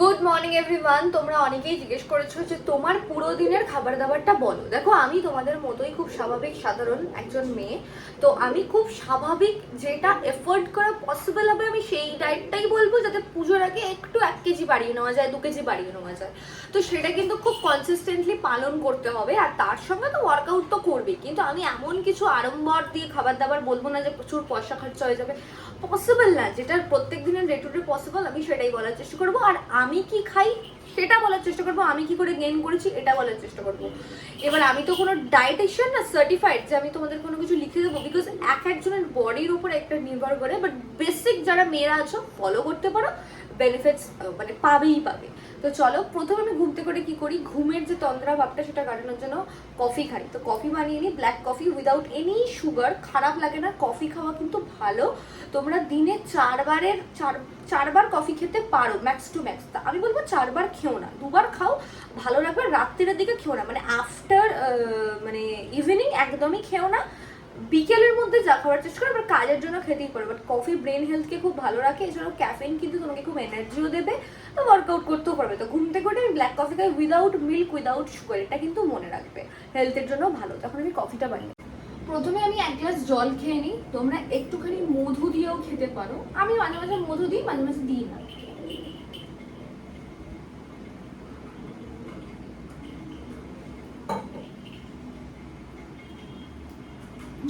Good morning everyone তোমরা অনেকেই জিজ্ঞেস করেছ যে তোমার পুরো দিনের খাবার দাবারটা বলো। দেখো, আমি তোমাদের মতোই খুব স্বাভাবিক, সাধারণ একজন মেয়ে। তো আমি খুব স্বাভাবিক যেটা এফোর্ড করা পসিবল হবে, আমি সেই ডায়েটটাই বলব যাতে পুজোর আগে একটু এক কেজি বাড়িয়ে নেওয়া যায়, দু কেজি বাড়িয়ে নেওয়া যায়। তো সেটা কিন্তু খুব কনসিস্টেন্টলি পালন করতে হবে, আর তার সঙ্গে তো ওয়ার্কআউট তো করবেই। কিন্তু আমি এমন কিছু আড়ম্বর দিয়ে খাবার দাবার বলব না যে প্রচুর পয়সা খরচা হয়ে যাবে। পসিবল না যেটা প্রত্যেক দিনের ডে টু ডে পসিবল আমি সেটাই বলার চেষ্টা করব। আর আমি কি খাই সেটা বলার চেষ্টা করব, আমি কি করে গেইন করেছি এটা বলার চেষ্টা করব। এবার আমি তো কোনো ডায়েটিশিয়ান না সার্টিফাইড যে আমি তোমাদের কোনো কিছু লিখে দেবো বিকজ এক একজনের বডির উপর একটা নির্ভর করে বাট বেসিক যারা মেয়েরা আছো ফলো করতে পারো বেনিফিটস মানে পাবেই পাবে। তো চলো, প্রথমে আমি ঘুমতে করে কি করি? ঘুমের যে তন্দ্রা ভাবটা সেটা কাটানোর জন্য কফি খাই। তো কফি বানিয়ে নিই black coffee without any sugar খারাপ লাগে না কফি খাওয়া কিন্তু ভালো। তোমরা দিনে চারবারের, চার, চারবার কফি খেতে পারো ম্যাক্স টু ম্যাক্স তা আমি বলব চারবার খেও না, দুবার খাও, ভালো লাগবে, রাত্রিরের দিকে খেও না। মানে আফটার মানে ইভিনিং একদমই খেও না। বিকেলের মধ্যে যা খাওয়ার চেষ্টা করো আবার কাজের জন্য খেতেই পারো বাট কফি ব্রেন হেলথকে খুব ভালো রাখে, এছাড়াও ক্যাফেইন কিন্তু তোমাকে খুব এনার্জিও দেবে, তো ওয়ার্কআউট করতেও পারবে। তো ঘুম থেকে উঠে আমি ব্ল্যাক কফি খাই উইদাউট মিল্ক উইদাউট সুগার এটা কিন্তু মনে রাখবে। হেলথের জন্য ভালো। তখন আমি কফিটা বানিয়ে প্রথমে আমি এক গ্লাস জল খেয়ে নিই। তোমরা একটুখানি মধু দিয়েও খেতে পারো। আমি মাঝে মাঝে মধু দিই, মাঝে মাঝে দিই না।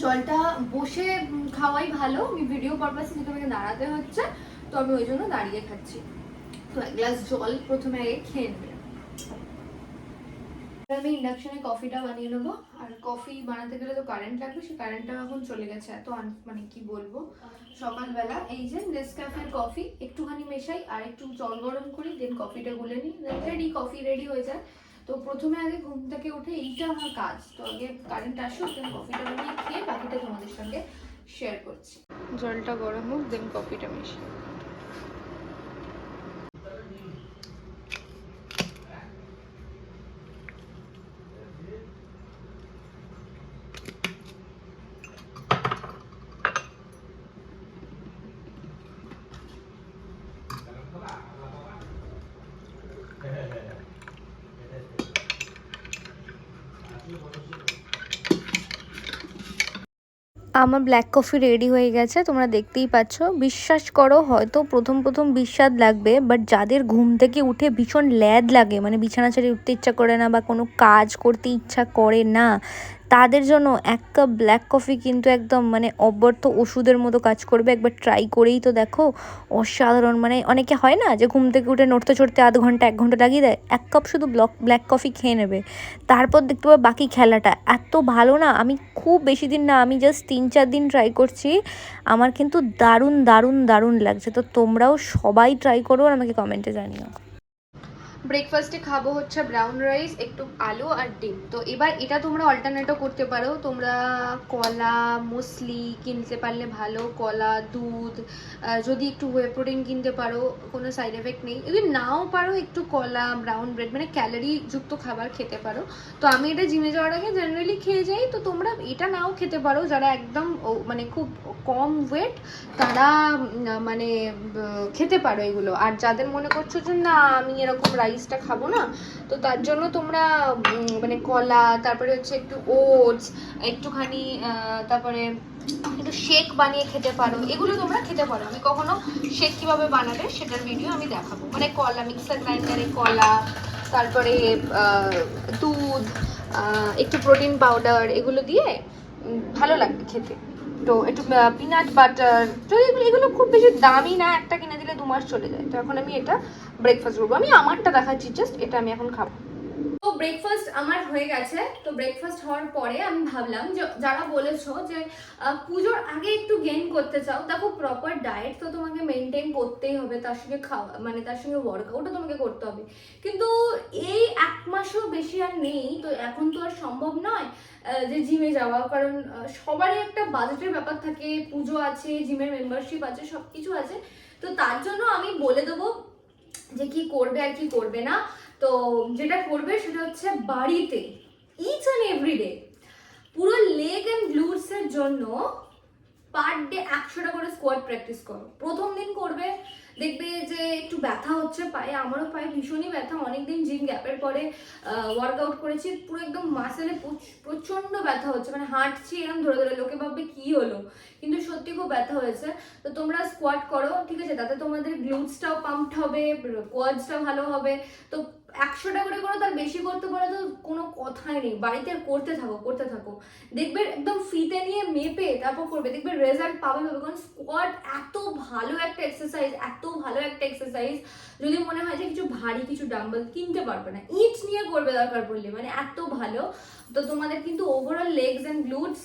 জলটা বসে খাওয়াই ভালো। আমি ভিডিও পারপাসে যেহেতু আমাকে দাঁড়াতে হচ্ছে, তো আমি ওই জন্য দাঁড়িয়ে খাচ্ছি। তো এক গ্লাস জল প্রথমে আগে খেয়ে নেবে। আমি ইন্ডাকশনে কফিটা বানিয়ে নেব। আর কফি বানাতে গেলে তো কারেন্ট লাগবে, সেই কারেন্টটা এখন চলে গেছে। এত মানে কি বলব? সকালবেলা এই যে নেসক্যাফের কফি একটুখানি মেশাই, আর একটু জল গরম করি দেন কফিটা গুলে নিই। রেডি কফি রেডি হয়ে যায়। তো প্রথমে আগে ঘুম থেকে উঠে এইটা আমার কাজ। তো আগে কারেন্ট আসুক দেন কফিটা বানিয়ে খেয়ে বাকিটা তোমাদের সঙ্গে শেয়ার করছি। জলটা গরম হোক দেন কফিটা মিশিয়ে। আমার ব্ল্যাক কফি রেডি হয়ে গেছে, তোমরা দেখতেই পাচ্ছ। বিশ্বাস করো, হয়তো প্রথম প্রথম বিস্বাদ লাগবে বাট যাদের ঘুম থেকে উঠে ভীষণ ল্যাদ লাগে মানে বিছানা ছেড়ে উঠতে ইচ্ছা করে না বা কোনো কাজ করতে ইচ্ছা করে না তাদের জন্য এক কাপ ব্ল্যাক কফি কিন্তু একদম মানে অব্যর্থ ওষুধের মতো কাজ করবে। একবার ট্রাই করেই তো দেখো, অসাধারণ। মানে অনেকে হয় না যে ঘুম থেকে উঠে নড়তে চড়তে আধ ঘণ্টা, এক ঘণ্টা লাগিয়ে দেয়, এক কাপ শুধু ব্লক ব্ল্যাক কফি খেয়ে নেবে। তারপর দেখতে পাবে বাকি খেলাটা। এত ভালো না, আমি খুব বেশি দিন না, আমি জাস্ট তিন চার দিন ট্রাই করছি। আমার কিন্তু দারুণ দারুণ দারুণ লাগছে। তো তোমরাও সবাই ট্রাই করো আর আমাকে কমেন্টে জানিও। ব্রেকফাস্টে খাব হচ্ছে ব্রাউন রাইস একটু আলু আর ডিম। তো এবার এটা তোমরা অল্টারনেটও করতে পারো। তোমরা কলা মুসলি কিনতে পারলে ভালো। কলা, দুধ যদি একটু ওয়ে প্রোটিন কিনতে পারো, কোনো সাইড এফেক্ট নেই। যদি নাও পারো একটু কলা ব্রাউন ব্রেড মানে ক্যালোরি যুক্ত খাবার খেতে পারো। তো আমি এটা জিমে যাওয়ার আগে জেনারেলি খেয়ে যাই। তো তোমরা এটা নাও খেতে পারো। যারা একদম মানে খুব কম ওয়েট তারা মানে খেতে পারো এগুলো। আর যাদের মনে করছ যে, না, আমি এরকম রাইসটা খাব না, তো তার জন্য তোমরা মানে কলা, তারপরে হচ্ছে একটু ওটস একটুখানি তারপরে একটু শেক বানিয়ে খেতে পারো। এগুলো তোমরা খেতে পারো। আমি কখনো শেক কীভাবে বানাবে সেটার ভিডিও আমি দেখাবো। মানে কলা মিক্সার গ্রাইন্ডারে কলা, তারপরে দুধ একটু প্রোটিন পাউডার এগুলো দিয়ে ভালো লাগবে খেতে। তো একটু পিনাট বাটার তো এগুলো এগুলো খুব বেশি দামি না, একটা কিনে দিলে দু মাস চলে যায়। তো এখন আমি এটা ব্রেকফাস্ট করব। আমি আমারটা দেখাচ্ছি জাস্ট এটা আমি এখন খাব। তো ব্রেকফাস্ট আমার হয়ে গেছে। তো ব্রেকফাস্ট হওয়ার পরে আমি ভাবলাম যে, যারা বলেছ যে পুজোর আগে একটু গেন করতে চাও দেখো প্রপার ডায়েট তো তোমাকে মেনটেন করতেই হবে, তার সঙ্গে খাওয়া মানে তার সঙ্গে ওয়ার্কআউটও তোমাকে করতে হবে। কিন্তু এই এক মাসও বেশি আর নেই, তো এখন তো আর সম্ভব নয় যে জিমে যাওয়া, কারণ সবারই একটা বাজেটের ব্যাপার থাকে, পুজো আছে জিমের মেম্বারশিপ আছে সব কিছু আছে। তো তার জন্য আমি বলে দেবো যে, কি করবে আর কি করবে না। তো যেটা করবে সেটা হচ্ছে বাড়িতে ইচ অ্যান্ড এভরিডে পুরো লেগ অ্যান্ড গ্লুটস এর জন্য পার ডে একশোটা করে স্কোয়াড প্র্যাকটিস করো। প্রথম দিন করবে, দেখবে যে একটু ব্যথা হচ্ছে পায়ে, আমারও পায়ে ভীষণই ব্যথা, অনেকদিন জিম গ্যাপের পরে ওয়ার্কআউট করেছি, পুরো একদম মাসেলে প্রচণ্ড ব্যথা হচ্ছে মানে হাঁটছি এরকম ধরে ধরে, লোকে ভাববে কি হলো? কিন্তু সত্যি খুব ব্যথা হয়েছে। তো তোমরা স্কোয়াট করো, ঠিক আছে, তাতে তোমাদের গ্লুটসটাও পাম্পড হবে কোয়াডসটাও ভালো হবে। তো একশোটা করে করো তার বেশি করতে পারো তো কোনো কথাই নেই। বাড়িতে করতে থাকো করতে থাকো। দেখবে একদম ফিতে নিয়ে মেপে তারপর করবে। দেখবে রেজাল্ট পাবে পাবে। কারণ স্কোয়াট এত ভালো একটা এক্সারসাইজ এত ভালো একটা এক্সারসাইজ যদি মনে হয় যে কিছু ভারী, কিছু ডাম্বল কিনতে পারবে না। ইট নিয়ে করবে দরকার পড়লে। মানে এত ভালো। তো তোমাদের কিন্তু ওভারঅল লেগস অ্যান্ড গ্লুটস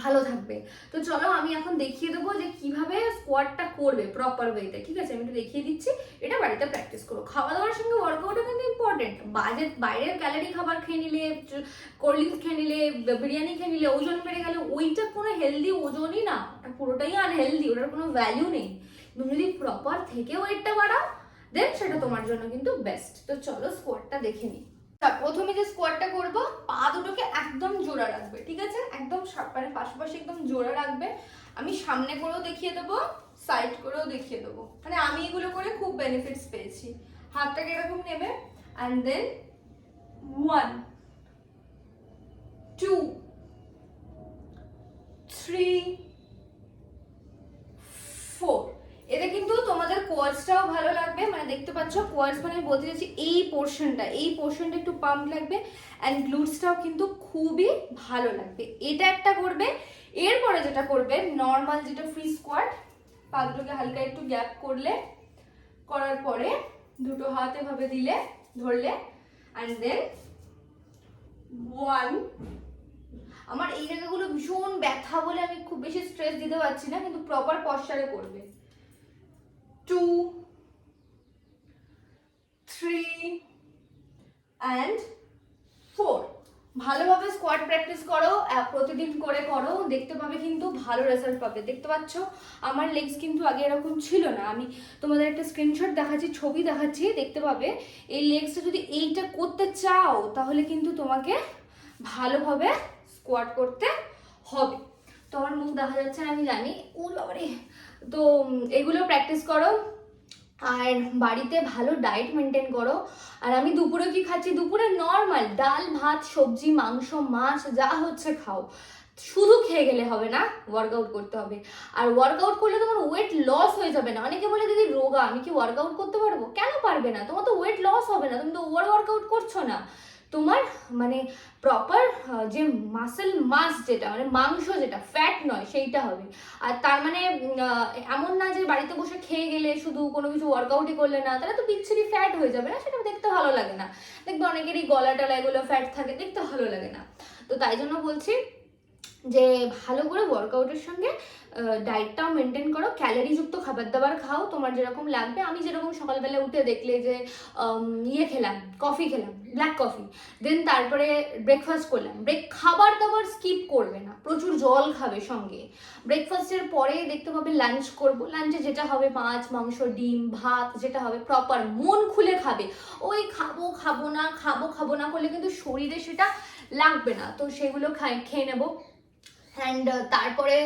ভালো থাকবে। তো চলো আমি এখন দেখিয়ে দেবো যে কীভাবে স্কোয়াডটা করবে প্রপার ওয়েতে ঠিক আছে? আমি একটু দেখিয়ে দিচ্ছি। এটা বাড়িতে প্র্যাকটিস করো। খাওয়া দাওয়ার সঙ্গে ওয়ার্কআউটও কিন্তু ইম্পর্টেন্ট বাজে, বাইরের ক্যালারি খাবার খেয়ে নিলে কোল্ড ড্রিঙ্কস খেয়ে নিলে, বিরিয়ানি খেয়ে নিলে, ওজন বেড়ে গেলে, ওইটা কোনো হেলদি ওজনই না। ওটা পুরোটাই আনহেলদি ওটার কোনো ভ্যালু নেই। তুমি যদি প্রপার থেকে ওয়েটটা বাড়াও দেন সেটা তোমার জন্য কিন্তু বেস্ট তো চলো স্কোয়াডটা দেখে নিই। প্রথমে যে স্কোয়াডটা করব, পা দুটোকে একদম জোড়া রাখবে, ঠিক আছে? একদম মানে পাশাপাশি একদম জোড়া রাখবে। আমি সামনে করেও দেখিয়ে দেবো সাইড করেও দেখিয়ে দেবো। মানে আমি এগুলো করে খুব বেনিফিটস পেয়েছি। হাতটাকে এরকম নেবে and then one two three four এতে কিন্তু তোমাদের কোয়ার্সটাও ভালো লাগবে। মানে দেখতে পাচ্ছ কোয়ার্স মানে বলতে চাইছি এই পোর্শনটা এই পোর্শনটা একটু পাম্প লাগবে অ্যান্ড গ্লুটসটাও কিন্তু খুবই ভালো লাগবে। এটা একটা করবে, এরপরে যেটা করবে নর্মাল যেটা ফ্রি স্কোয়াড পা দুটোকে হালকা একটু গ্যাপ করলে, করার পরে দুটো হাত এভাবে দিলে, ধরলে অ্যান্ড দেন ওয়ান আমার এই জায়গাগুলো ভীষণ ব্যথা বলে আমি খুব বেশি স্ট্রেস দিতে পারছি না, কিন্তু প্রপার পশ্চারে করবে। টু থ্রি অ্যান্ড ফোর ভালোভাবে স্কোয়াড প্র্যাকটিস করো প্রতিদিন করে করো, দেখতে পাবে কিন্তু ভালো রেজাল্ট পাবে। দেখতে পাচ্ছ, আমার লেগস কিন্তু আগে এরকম ছিল না। আমি তোমাদের একটা স্ক্রিনশট দেখাচ্ছি, ছবি দেখাচ্ছি, দেখতে পাবে। এই লেগসটা যদি এইটা করতে চাও, তাহলে কিন্তু তোমাকে ভালোভাবে স্কোয়াড করতে হবে। তো আমার মুখ দেখা যাচ্ছে না, আমি জানি। ও বাবারে তো এগুলো প্র্যাকটিস করো। আর বাড়িতে ভালো ডায়েট মেনটেন করো। আর আমি দুপুরে কি খাচ্ছি? দুপুরে নর্মাল ডাল, ভাত, সবজি, মাংস, মাছ, যা হচ্ছে খাও। শুধু খেয়ে গেলে হবে না ওয়ার্কআউট করতে হবে। আর ওয়ার্কআউট করলে তোমার ওয়েট লস হয়ে যাবে না। অনেকে বলে, দিদি, রোগা, আমি কি ওয়ার্কআউট করতে পারব? কেন পারবে না? তোমার তো ওয়েট লস হবে না। তুমি তো ওভার ওয়ার্কআউট করছ না। তোমার মানে প্রপার যে মাসেল মাস যেটা মানে মাংস যেটা ফ্যাট নয়, সেইটা হবে। আর তার মানে এমন না যে বাড়িতে বসে খেয়ে গেলে শুধু কোনো কিছু ওয়ার্কআউটই করলে না, তাহলে তো বিচ্ছিরি ফ্যাট হয়ে যাবে না, সেটা দেখতে ভালো লাগে না। দেখবে অনেকেরই গলা টলা এগুলো ফ্যাট থাকে, দেখতে ভালো লাগে না। তো তাই জন্য বলছি যে ভালো করে ওয়ার্কআউটের সঙ্গে ডায়েটটাও মেনটেন করো ক্যালোরিযুক্ত খাবার দাবার খাও, তোমার যেরকম লাগবে। আমি যেরকম সকালবেলা উঠে দেখলে যে ইয়ে খেলাম কফি খেলাম ব্ল্যাক কফি দেন তারপরে ব্রেকফাস্ট করলাম। ব্রেক খাবার দাবার স্কিপ করবে না, প্রচুর জল খাবে সঙ্গে। ব্রেকফাস্টের পরে দেখতে পাবে লাঞ্চ করব। লাঞ্চে যেটা হবে মাছ, মাংস, ডিম, ভাত, যেটা হবে প্রপার মন খুলে খাবে। ওই খাব খাব না, খাব খাব না করলে কিন্তু শরীরে সেটা লাগবে না। তো সেগুলো খাই, খেয়ে নেব। অ্যান্ড তারপরে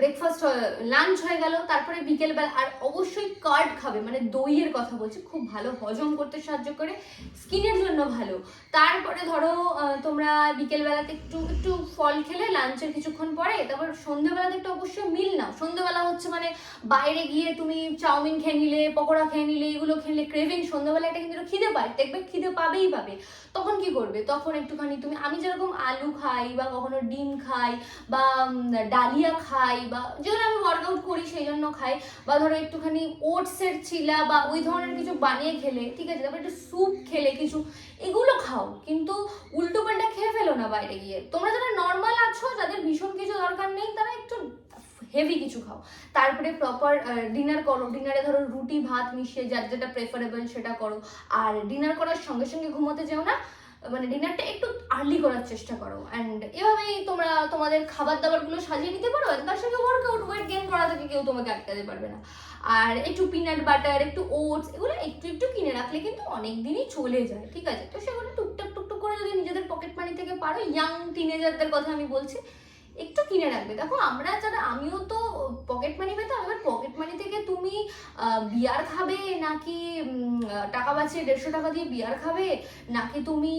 ব্রেকফাস্ট লাঞ্চ হয়ে গেল। তারপরে বিকেলবেলা আর অবশ্যই কার্ড খাবে মানে দইয়ের কথা বলছি, খুব ভালো হজম করতে সাহায্য করে স্কিনের জন্য ভালো। তারপরে ধরো তোমরা বিকেলবেলাতে একটু একটু ফল খেলে লাঞ্চের কিছুক্ষণ পরে, তারপর সন্ধ্যেবেলাতে একটু অবশ্যই মিল নাও। সন্ধ্যেবেলা হচ্ছে মানে বাইরে গিয়ে তুমি চাউমিন খেয়ে নিলে, পকোড়া খেয়ে নিলে, এগুলো খেলে ক্রেভিং সন্ধ্যাবেলা একটা কিন্তু খিদে পায়, দেখবে খিদে পাবেই পাবে। তখন কি করবে? তখন একটুখানি তুমি, আমি যেরকম আলু খাই বা কখনো ডিম খাই বা ডালিয়া খাই বা, যেগুলো আমি ওয়ার্কআউট করি সেই জন্য খাই। বা ধরো একটুখানি ওটসের চিলা বা ওই ধরনের কিছু বানিয়ে খেলে, ঠিক আছে? তারপর একটু স্যুপ খেলে কিছু, এগুলো খাও। কিন্তু উল্টো পাল্টা খেয়ে ফেলো না বাইরে গিয়ে। তোমরা যারা নর্মাল আছো, যাদের ভীষণ কিছু দরকার নেই, তারা একটু হেভি কিছু খাও। তারপরে প্রপার ডিনার করো। ডিনারে ধরো রুটি, ভাত মিশিয়ে যার যেটা প্রেফারেবল সেটা করো। আর ডিনার করার সঙ্গে সঙ্গে ঘুমোতে যেও না। মানে ডিনারটা একটু আর্লি করার চেষ্টা করো। অ্যান্ড এভাবেই তোমরা তোমাদের খাবার দাবারগুলো সাজিয়ে নিতে পারো, তার সঙ্গে ওয়ার্কআউট ওয়েট গেন করা থেকে কেউ তোমাকে আটকাতে পারবে না। আর একটু পিনাট বাটার একটু ওটস এগুলো একটু একটু কিনে রাখলে কিন্তু অনেক দিনই চলে যায়, ঠিক আছে? তো সেগুলো টুকটাক, টুকটুক করে যদি নিজেদের পকেট মানি থেকে পারো ইয়াং টিনেজারদের কথা আমি বলছি একটু কিনে রাখবে। দেখো, আমরা যারা, আমিও তো পকেট মানি পেতাম এবার পকেট মানি থেকে তুমি বিয়ার খাবে নাকি টাকা বাঁচিয়ে দেড়শো টাকা দিয়ে বিয়ার খাবে? নাকি তুমি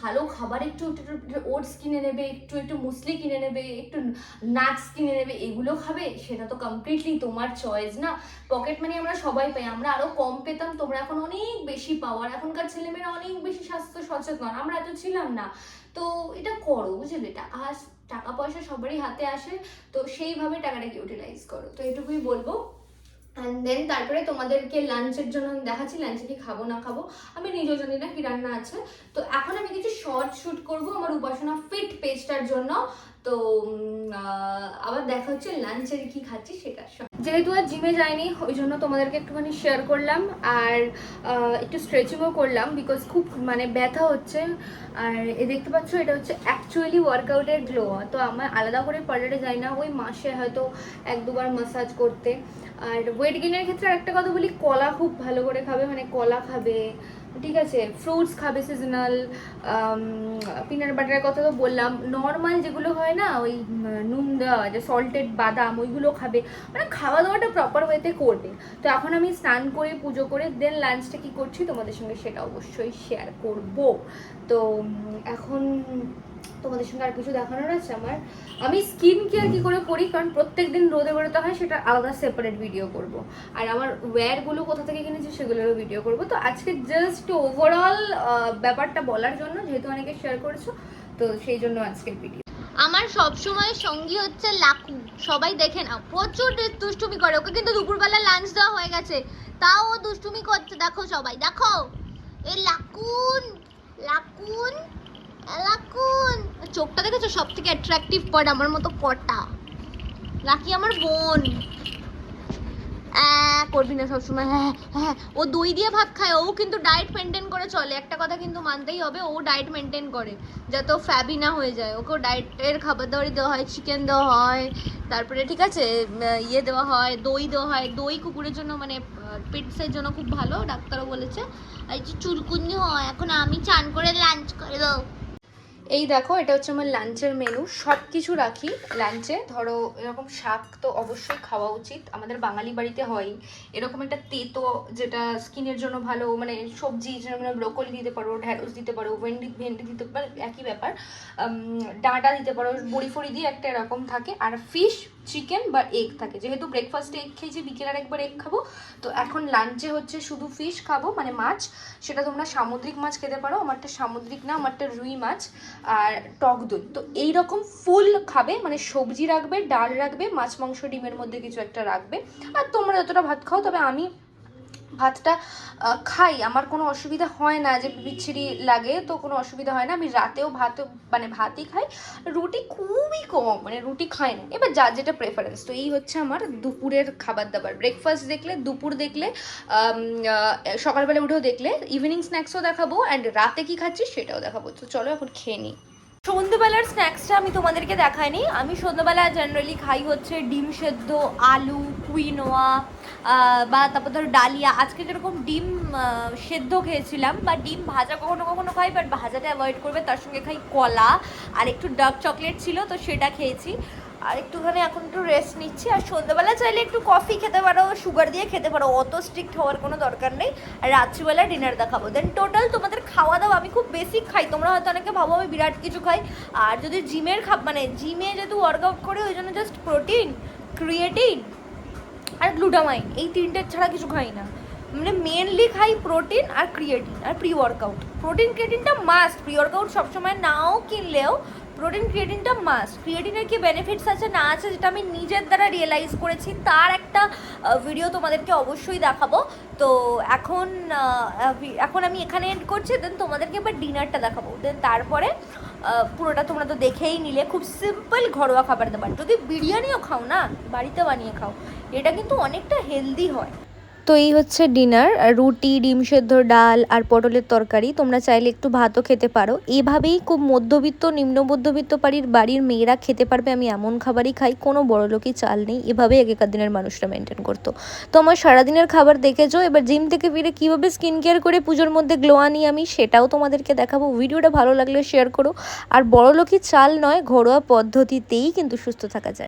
ভালো খাবার একটু একটু ওটস কিনে নেবে, একটু একটু মুসলি কিনে নেবে, একটু নাটস কিনে নেবে, এগুলো খাবে? সেটা তো কমপ্লিটলি তোমার চয়েস না। পকেট মানি আমরা সবাই পাই, আমরা আরও কম পেতাম, তোমরা এখন অনেক বেশি পাওয়ার এখনকার ছেলেমেয়েরা অনেক বেশি স্বাস্থ্য সচেতন, আমরা এত ছিলাম না। তো এটা করো, বুঝলে? টাকা টাকা পয়সা সবারই হাতে আসে, তো সেইভাবে টাকাটাকে ইউটিলাইজ করো? তো এটুকুই বলব। অ্যান্ড দেন তারপরে তোমাদেরকে লাঞ্চের জন্য আমি দেখাচ্ছি লাঞ্চে কি খাব, না খাব। আমি নিজেও জানি না, কি রান্না আছে। তো এখন আমি কিছু শর্ট শ্যুট করব আমার উপাসনা ফিট পেজটার জন্য। তো আবার দেখা হচ্ছে লাঞ্চের কি খাচ্ছি সঙ্গে যেহেতু আর জিমে যাইনি ওই জন্য তোমাদেরকে একটুখানি শেয়ার করলাম আর একটু স্ট্রেচিংও করলাম বিকজ খুব মানে ব্যথা হচ্ছে। আর এ দেখতে পাচ্ছ, এটা হচ্ছে অ্যাকচুয়ালি ওয়ার্কআউটের গ্লো তো আমার আলাদা করে পার্লারে যাই না, ওই মাসে হয়তো এক দুবার মাসাজ করতে। আর ওয়েট গেইনের ক্ষেত্রে একটা কথা বলি, কলা খুব ভালো করে খাবে মানে কলা খাবে ঠিক আছে ফ্রুটস খাবে সিজনাল পিনাট বাটারের কথা তো বললাম। নর্মাল যেগুলো হয় না, ওই নুন দেওয়া, যে সল্টেড বাদাম, ওইগুলো খাবে। মানে খাওয়া দাওয়াটা প্রপার ওয়েতে করবে। তো এখন আমি স্নান করে, পুজো করে দেন লাঞ্চটা কি করছি তোমাদের সঙ্গে সেটা অবশ্যই শেয়ার করব। তো এখন তোমাদের সঙ্গে আর কিছু দেখানোর আছে আমার? আমি স্কিন কেয়ার কি করে করি? কারণ প্রত্যেক দিন রোদে বেরোতে হয়, সেটা আলাদা সেপারেট ভিডিও করব। আর আমার ওয়্যারগুলো কোথা থেকে কিনেছি সেগুলোরও ভিডিও করব। তো আজকে জাস্ট ওভারঅল ব্যাপারটা বলার জন্য, যেহেতু অনেকে শেয়ার করেছ, তো সেই জন্য আজকের ভিডিও আমার সবসময় সঙ্গী হচ্ছে লাকু। সবাই দেখে না প্রচুর দুষ্টুমি করে। ওকে কিন্তু দুপুরবেলা লাঞ্চ দেওয়া হয়ে গেছে। তাও ও দুষ্টুমি করছে। দেখো সবাই। দেখো। এই লাকুন! লাকুন! এ লাকুন চোখটা দেখেছ? সব থেকে অ্যাট্রাকটিভ পার্ট আমার মতো কটা লাকি আমার বোন। করবি না সবসময়। হ্যাঁ হ্যাঁ ও দই দিয়ে ভাত খায়। ও কিন্তু ডায়েট মেনটেন করে চলে। একটা কথা কিন্তু মানতেই হবে, ও ডায়েট মেনটেন করে। যাতে ও ফ্যাবি না হয়ে যায়। ওকেও ডায়েটের খাবার দাবারই দেওয়া হয় চিকেন দেওয়া হয়। তারপরে ঠিক আছে ইয়ে দেওয়া হয়, দই দেওয়া হয়। দই কুকুরের জন্য মানে পেটসের জন্য খুব ভালো। ডাক্তারও বলেছে। আর এই যে চুলকুনি হয়, এখন আমি চান করে লাঞ্চ করে দাও এই দেখো, এটা হচ্ছে আমার লাঞ্চের মেনু সব কিছু রাখি লাঞ্চে। ধরো, এরকম শাক তো অবশ্যই খাওয়া উচিত। আমাদের বাঙালি বাড়িতে হয় এরকম একটা তেতো যেটা স্কিনের জন্য ভালো মানে সবজি যেমন ব্রোকলি দিতে পারো, ঢ্যাঁড়স দিতে পারো, ভেন্ডি ভেন্ডি দিতে পারো, একই ব্যাপার। ডাঁটা দিতে পারো, বড়ি ফড়ি দিয়ে একটা এরকম থাকে। আর ফিশ চিকেন বা এগ থাকে। যেহেতু ব্রেকফাস্টে এগ খেয়েছি বিকেল আর একবার এগ খাব, তো এখন লাঞ্চে হচ্ছে শুধু ফিশ খাব মানে মাছ। সেটা তোমরা সামুদ্রিক মাছ খেতে পারো, আমারটা সামুদ্রিক না, আমারটা রুই মাছ আর টক দই। তো এই রকম ফুল খাবে মানে সবজি রাখবে, ডাল রাখবে, মাছ, মাংস, ডিমের মধ্যে কিছু একটা রাখবে। আর তোমরা যতটা ভাত খাও, তবে আমি ভাতটা খাই। আমার কোনো অসুবিধা হয় না যে বিচ্ছিরি লাগে, তো কোনো অসুবিধা হয় না। আমি রাতেও ভাত মানে ভাতই খাই। রুটি খুবই কম মানে রুটি খাই না। এবার যার যেটা প্রেফারেন্স তো এই হচ্ছে আমার দুপুরের খাবার দাবার ব্রেকফাস্ট দেখলে, দুপুর দেখলে সকালবেলা উঠেও দেখলে ইভিনিং স্ন্যাক্সও দেখাবো অ্যান্ড রাতে কি খাচ্ছি সেটাও দেখাবো। তো চলো এখন খেয়ে নিই। সন্ধ্যেবেলার স্ন্যাক্সটা আমি তোমাদেরকে দেখাইনি। আমি সন্ধ্যেবেলা জেনারেলি খাই হচ্ছে ডিম সেদ্ধ, আলু, কুইনোয়া বা তারপর ধরো ডালিয়া। আজকে যেরকম ডিম সেদ্ধ খেয়েছিলাম, বা ডিম ভাজা কখনো কখনো খাই বাট ভাজাটা অ্যাভয়েড করবে। তার সঙ্গে খাই কলা, আর একটু ডার্ক চকলেট ছিল, তো সেটা খেয়েছি। আর একটুখানি এখন একটু রেস্ট নিচ্ছি। আর সন্ধ্যেবেলা চাইলে একটু কফি খেতে পারো সুগার দিয়ে খেতে পারো, অত স্ট্রিক্ট হওয়ার কোনো দরকার নেই। আর রাত্রিবেলা ডিনার দেখাবো। দেন টোটাল তোমাদের খাওয়া দাওয়া আমি খুব বেসিক খাই। তোমরা হয়তো অনেকে ভাবো আমি বিরাট কিছু খাই। আর যদি জিমের খাব মানে জিমে যেহেতু ওয়ার্কআউট করি, ওই জন্য জাস্ট প্রোটিন ক্রিয়েটিন আর গ্লুটামাইন এই তিনটের ছাড়া কিছু খাই না। মানে মেনলি খাই প্রোটিন আর ক্রিয়েটিন আর প্রি ওয়ার্কআউট প্রোটিন ক্রিয়েটিনটা মাস্ট প্রি ওয়ার্কআউট সবসময় নাও কিনলেও প্রোটিন ক্রিয়েটিনটা মাস্ট ক্রিয়েটিনের কি বেনিফিটস আছে, না আছে যেটা আমি নিজের দ্বারা রিয়েলাইজ করেছি। তার একটা ভিডিও তোমাদেরকে অবশ্যই দেখাবো। তো এখন এখন আমি এখানে এন্ড করছি দেন তোমাদেরকে এবার ডিনারটা দেখাবো। দেন তারপরে পুরোটা তোমরা তো দেখেই নিলে। খুব সিম্পল ঘরোয়া খাবার দাবার। যদি বিরিয়ানিও খাও না, বাড়িতে বানিয়ে খাও, এটা কিন্তু অনেকটা হেলদি হয়। তো এই হচ্ছে ডিনার রুটি, ডিম সেদ্ধ, ডাল আর পটলের তরকারি। তোমরা চাইলে একটু ভাতও খেতে পারো। এভাবেই খুব মধ্যবিত্ত, নিম্ন মধ্যবিত্ত বাড়ির বাড়ির মেয়েরা খেতে পারবে। আমি এমন খাবারই খাই, কোনো বড়লোকই চাল নেই। এভাবেই আগেকার দিনের মানুষরা মেনটেন করতো। তো আমার সারাদিনের খাবার দেখেছ? এবার জিম থেকে ফিরে কীভাবে স্কিন কেয়ার করে পুজোর মধ্যে গ্লো আনি আমি, সেটাও তোমাদেরকে দেখাবো। ভিডিওটা ভালো লাগলে শেয়ার করো। আর বড়লোকই চাল নয়, ঘরোয়া পদ্ধতিতেই কিন্তু সুস্থ থাকা যায়।